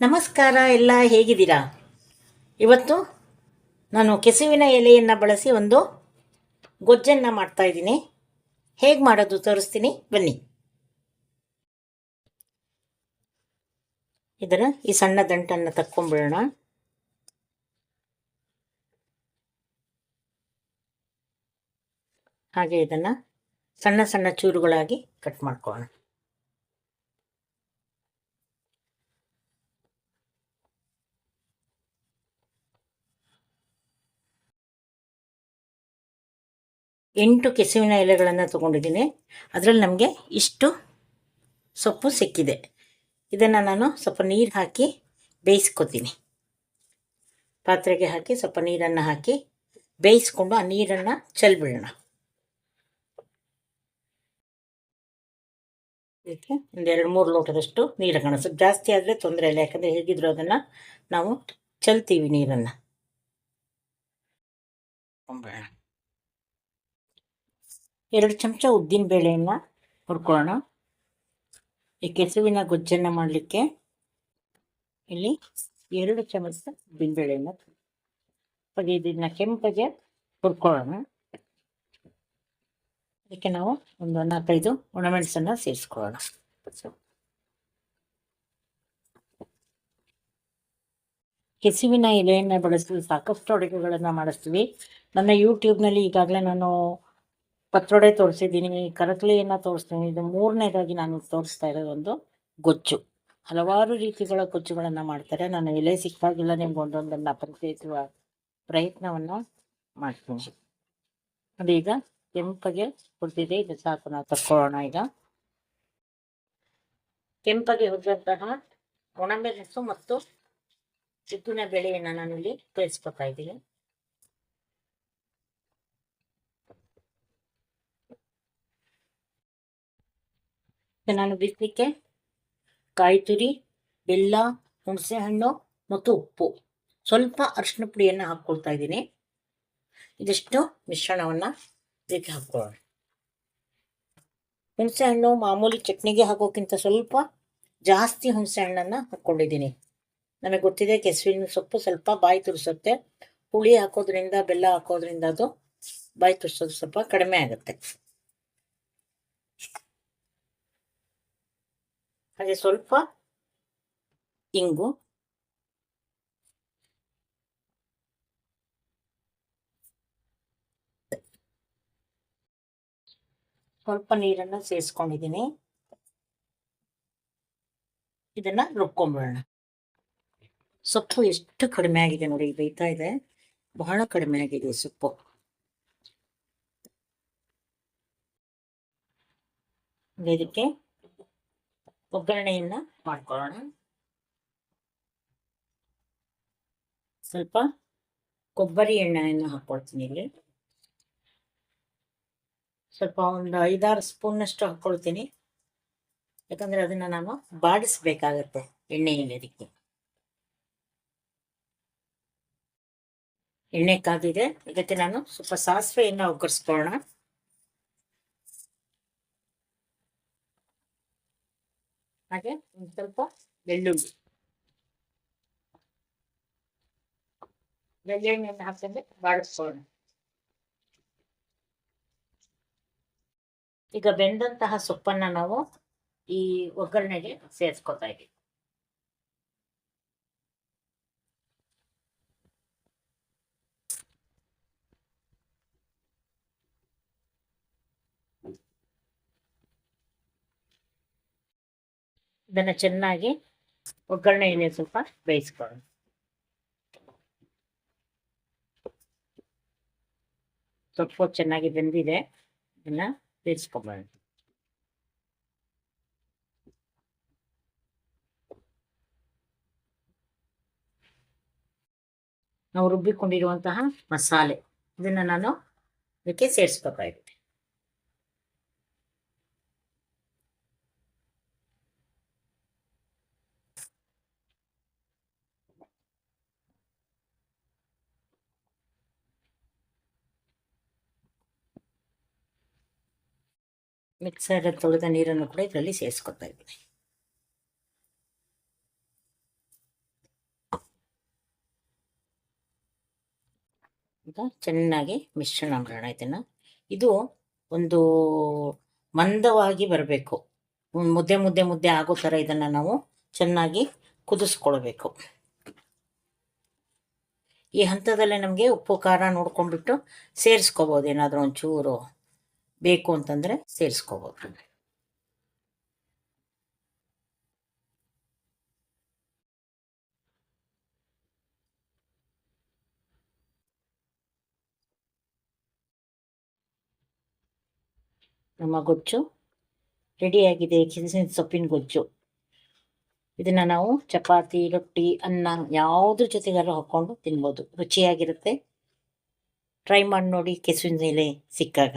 ನಮಸ್ಕಾರ ಎಲ್ಲ ಹೇಗಿದ್ದೀರಾ? ಇವತ್ತು ನಾನು ಕೆಸುವಿನ ಎಲೆಯನ್ನು ಬಳಸಿ ಒಂದು ಗೊಜ್ಜನ್ನು ಮಾಡ್ತಾ ಇದ್ದೀನಿ. ಹೇಗೆ ಮಾಡೋದು ತೋರಿಸ್ತೀನಿ. ಬನ್ನಿ. ಇದನ್ನು ಈ ಸಣ್ಣ ದಂಟನ್ನು ತಕ್ಕೊಂಬಿಡೋಣ. ಹಾಗೆ ಇದನ್ನು ಸಣ್ಣ ಸಣ್ಣ ಚೂರುಗಳಾಗಿ ಕಟ್ ಮಾಡ್ಕೊಳ್ಳೋಣ. ಎಂಟು ಕೆಸುವಿನ ಎಲೆಗಳನ್ನು ತೊಗೊಂಡಿದ್ದೀನಿ. ಅದರಲ್ಲಿ ನಮಗೆ ಇಷ್ಟು ಸೊಪ್ಪು ಸಿಕ್ಕಿದೆ. ಇದನ್ನು ನಾನು ಸ್ವಲ್ಪ ನೀರು ಹಾಕಿ ಬೇಯಿಸ್ಕೊತೀನಿ. ಪಾತ್ರೆಗೆ ಹಾಕಿ ಸ್ವಲ್ಪ ನೀರನ್ನು ಹಾಕಿ ಬೇಯಿಸ್ಕೊಂಡು ಆ ನೀರನ್ನು ಚೆಲ್ಬಿಡೋಣ. ಇದಕ್ಕೆ ಒಂದು ಎರಡು ಮೂರು ಲೋಟದಷ್ಟು ನೀರು ಹಾಕೋಣ ಸ್ವಲ್ಪ ಜಾಸ್ತಿ ಆದರೆ ತೊಂದರೆ ಇಲ್ಲ. ಯಾಕಂದರೆ ಹೇಗಿದ್ರು ಅದನ್ನು ನಾವು ಚೆಲ್ತೀವಿ ನೀರನ್ನು. ಎರಡು ಚಮಚ ಉದ್ದಿನ ಬೇಳೆಯನ್ನು ಹುರ್ಕೊಳ್ಳೋಣ. ಈ ಕೆಸುವಿನ ಗೊಜ್ಜನ್ನು ಮಾಡಲಿಕ್ಕೆ ಇಲ್ಲಿ ಎರಡು ಚಮಚ ಉದ್ದಿನ ಬೇಳೆಯನ್ನು ಇದನ್ನ ಕೆಂಪಗೆ ಹುರ್ಕೊಳ್ಳೋಣ. ಅದಕ್ಕೆ ನಾವು ಒಂದು ನಾಲ್ಕೈದು ಒಣಮೆಣಸನ್ನು ಸೇರಿಸ್ಕೊಳ್ಳೋಣ. ಕೆಸುವಿನ ಎಲೆಯನ್ನು ಬಳಸಿ ಸಾಕಷ್ಟು ಅಡುಗೆಗಳನ್ನು ಮಾಡಿಸ್ತೀವಿ. ನನ್ನ ಯೂಟ್ಯೂಬ್ನಲ್ಲಿ ಈಗಾಗಲೇ ನಾನು ಪತ್ರೊಡೆ ತೋರಿಸಿದ್ದೀನಿ ಕರಕಲೆಯನ್ನು ತೋರಿಸ್ತೀನಿ. ಇದು ಮೂರನೇದಾಗಿ ನಾನು ತೋರಿಸ್ತಾ ಇರೋದೊಂದು ಗೊಜ್ಜು. ಹಲವಾರು ರೀತಿಗಳ ಗೊಜ್ಜುಗಳನ್ನು ಮಾಡ್ತಾರೆ. ನಾನು ಎಲೆ ಸಿಕ್ಕಾಗಿಲ್ಲ ನಿಮ್ಗೆ ಒಂದೊಂದನ್ನು ಪರಿಚಯಿಸುವ ಪ್ರಯತ್ನವನ್ನು ಮಾಡ್ತೀನಿ. ಅದೀಗ ಕೆಂಪಗೆ ಹುರಿದಿದೆ. ಇದು ಸಾಕು ನಾವು ತಕ್ಕೊಳ್ಳೋಣ ಈಗ. ಕೆಂಪಗೆ ಹುರಿದಂತಹ ಒಣಮೆಣಸು ಮತ್ತು ಸಿದ್ದಿನ ಬೆಳೆಯನ್ನು ನಾನು ಇಲ್ಲಿ ಇದ್ದೀನಿ. ನಾನು ಬಿಸಿಲಿಕ್ಕೆ, ಕಾಯಿ ತುರಿ, ಬೆಲ್ಲ ಹುಣಸೆಹಣ್ಣು ಮತ್ತು ಉಪ್ಪು. ಸ್ವಲ್ಪ ಅರಿಶಿನ ಪುಡಿಯನ್ನು ಹಾಕ್ಕೊಳ್ತಾ ಇದ್ದೀನಿ. ಇದಿಷ್ಟು ಮಿಶ್ರಣವನ್ನು ಇದಕ್ಕೆ ಹಾಕ್ಕೊಳ್ಳೋಣ. ಹುಣಸೆಹಣ್ಣು ಮಾಮೂಲಿ ಚಟ್ನಿಗೆ ಹಾಕೋಕ್ಕಿಂತ ಸ್ವಲ್ಪ ಜಾಸ್ತಿ ಹುಣಸೆಹಣ್ಣನ್ನು ಹಾಕ್ಕೊಂಡಿದ್ದೀನಿ. ನನಗೆ ಗೊತ್ತಿದೆ ಕೆಸುವಿನ ಸೊಪ್ಪು ಸ್ವಲ್ಪ ಬಾಯಿ ತುರಿಸುತ್ತೆ. ಹುಳಿ ಹಾಕೋದ್ರಿಂದ, ಬೆಲ್ಲ ಹಾಕೋದ್ರಿಂದ ಅದು ಬಾಯಿ ತುರಿಸೋದು ಸ್ವಲ್ಪ ಕಡಿಮೆ ಆಗುತ್ತೆ. ಹಾಗೆ ಸ್ವಲ್ಪ ಇಂಗು. ಸ್ವಲ್ಪ ನೀರನ್ನು ಸೇರಿಸ್ಕೊಂಡಿದ್ದೀನಿ ಇದನ್ನ ರುಬ್ಕೊಂಬಿಡೋಣ ಸೊಪ್ಪು ಎಷ್ಟು ಕಡಿಮೆ ಆಗಿದೆ ನೋಡಿ ಬೇಯ್ತಾ ಇದೆ. ಬಹಳ ಕಡಿಮೆ ಆಗಿದೆ ಸೊಪ್ಪು. ಇದಕ್ಕೆ ಒಗ್ಗರಣೆಯನ್ನ ಮಾಡ್ಕೊಳ್ಳೋಣ. ಸ್ವಲ್ಪ ಕೊಬ್ಬರಿ ಎಣ್ಣೆಯನ್ನು ಹಾಕೊಳ್ತೀನಿ ಇಲ್ಲಿ. ಸ್ವಲ್ಪ ಒಂದು ಐದಾರು ಸ್ಪೂನ್ನಷ್ಟು ಹಾಕೊಳ್ತೀನಿ. ಯಾಕಂದ್ರೆ ಅದನ್ನ ನಾನು ಬಾಡಿಸ್ಬೇಕಾಗತ್ತೆ ಎಣ್ಣೆಯಲ್ಲಿ ಅದಕ್ಕೆ. ಎಣ್ಣೆ ಕಾದಿದೆ. ಇದಕ್ಕೆ ನಾನು ಸ್ವಲ್ಪ ಸಾಸಿವೆಯನ್ನು ಒಗ್ಗರಿಸ್ಕೊಳ್ಳೋಣ. ಹಾಗೆ ಒಂದು ಸ್ವಲ್ಪ ಬೆಳ್ಳುಳ್ಳಿ. ಬೆಳ್ಳುಳ್ಳಿಯನ್ನು ಹಾಕಿದ್ರೆ ಬಾಡಿಸ್ಕೊಳ್ಳೋಣ. ಈಗ ಬೆಂದಂತಹ ಸೊಪ್ಪನ್ನ ನಾವು ಈ ಒಗ್ಗರಣೆಗೆ ಸೇರಿಸ್ಕೊತಾ ಇದ್ದೀವಿ. ಇದನ್ನ ಚೆನ್ನಾಗಿ ಒಗ್ಗರಣೆಯಲ್ಲಿ ಸ್ವಲ್ಪ ಬೇಯಿಸ್ಕೊಳ್ಳೋಣ. ಸೊಪ್ಪು ಚೆನ್ನಾಗಿ ಬೆಂದಿದೆ, ಇದನ್ನ ಬೇಯಿಸ್ಕೊಬೋಣ ನಾವು ರುಬ್ಬಿಕೊಂಡಿರುವಂತಹ ಮಸಾಲೆ, ಇದನ್ನ ನಾನು ಅದಕ್ಕೆ ಸೇರಿಸ್ಕೊತಾ ಮಿಕ್ಸರ್ ತೊಳೆದ ನೀರನ್ನು ಕೂಡ ಇದರಲ್ಲಿ ಸೇರಿಸ್ಕೊತಾ ಇದ್ದೀನಿ ಈಗ ಚೆನ್ನಾಗಿ ಮಿಶ್ರಣ ಮಾಡೋಣ ಇದನ್ನು. ಇದು ಒಂದು ಮಂದವಾಗಿ ಬರಬೇಕು. ಮುದ್ದೆ ಮುದ್ದೆ ಮುದ್ದೆ ಆಗೋ ಥರ ಇದನ್ನು ನಾವು ಚೆನ್ನಾಗಿ ಕುದಿಸ್ಕೊಳ್ಬೇಕು. ಈ ಹಂತದಲ್ಲೇ ನಮಗೆ ಉಪ್ಪು, ಖಾರ ನೋಡ್ಕೊಂಡ್ಬಿಟ್ಟು ಸೇರಿಸ್ಕೋಬೋದು ಏನಾದರೂ ಒಂಚೂರು. ಬೇಕು ಅಂತಂದರೆ ಸೇರಿಸ್ಕೋಬೋದು. ನಮ್ಮ ಗೊಜ್ಜು ರೆಡಿಯಾಗಿದೆ ಕಿಸಿನ ಸೊಪ್ಪಿನ ಗೊಜ್ಜು. ಇದನ್ನ ನಾವು ಚಪಾತಿ, ರೊಟ್ಟಿ, ಅನ್ನ ಯಾವುದ್ರ ಜೊತೆಗಾದ್ರೂ ಹಾಕ್ಕೊಂಡು ತಿನ್ಬೋದು. ರುಚಿಯಾಗಿರುತ್ತೆ. ಟ್ರೈ ಮಾಡಿ ನೋಡಿ ಕೆಸುವಿನ ಮೇಲೆ ಸಿಕ್ಕಾಗ.